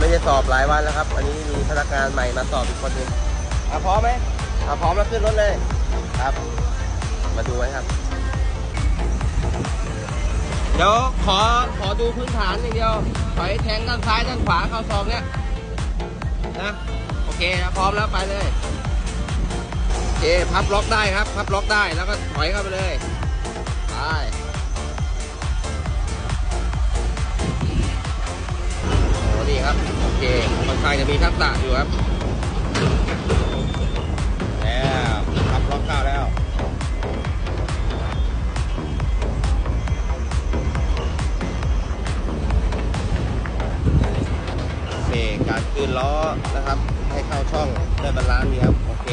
ไม่ได้สอบหลายวันแล้วครับ อันนี้มีพนักงานใหม่มาสอบอีกคนหนึงอะพร้อมไหมอะพร้อมแล้วขึ้นรถเลย ครับ มาดูไว้ครับ เดี๋ยวขอขอดูพื้นฐานอย่างเดียวถอยแทงด้านซ้ายด้านขวาเข้าซองเนี่ยนะโอเคนะพร้อมแล้วไปเลยโอเคพับล็อกได้ครับ พับล็อกได้แล้วก็ถอยเข้าไปเลยไป ข้างจะมีทักษะอยู่ครับแล้วพับล็อกเข้าแล้วเบรกการคืนล้อนะครับ ให้เข้าช่องได้บาลานซ์ดีครับ โอเค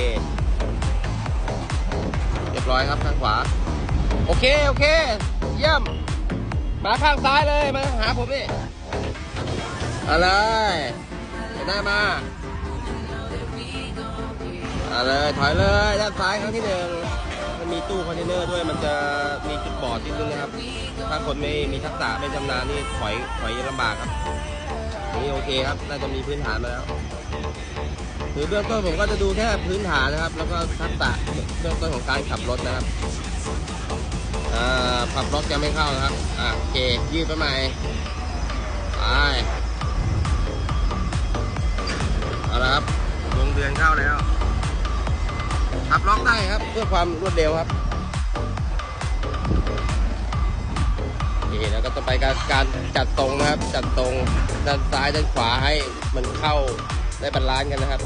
เรียบร้อยครับข้างขวา โอเค โอเค เยี่ยม มาข้างซ้ายเลย มาหาผมนี่อะไร หน้ามาเอาเลยถอยเลยด้านซ้ายครั้งที่หนึ่งมันมีตู้คอนเทนเนอร์ด้วยมันจะมีจุดบอดนิดนึงนะครับ ถ้าคนไม่มีทักษะไม่ชำนาญนี่ถอยถอยลำบากครับนี่โอเคครับน่าจะมีพื้นฐานมาแล้วคือเบื้องต้นผมก็จะดูแค่พื้นฐานนะครับ แล้วก็ทักษะเบื้องต้นของการขับรถนะครับอ่าปรับล็อกยังไม่เข้านะครับอ่าโอเคยืดไปใหม่ไป ขับล็อกได้ครับ เพื่อความรวดเร็วครับนี่แล้วก็ต้องไปการการจัดตรงนะครับ จัดตรงด้านซ้ายด้านขวาให้มันเข้าได้บาลานซ์กันนะครับ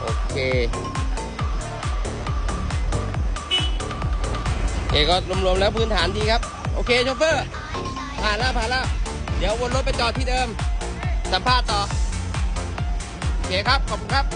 โอเคโอเคก็รวมๆแล้วพื้นฐานดีครับ โอเคโชเฟอร์ผ่านแล้วผ่านแล้ว เดี๋ยววนรถไปจอดที่เดิม สัมภาษณ์ต่อ โอเคครับ ขอบคุณครับ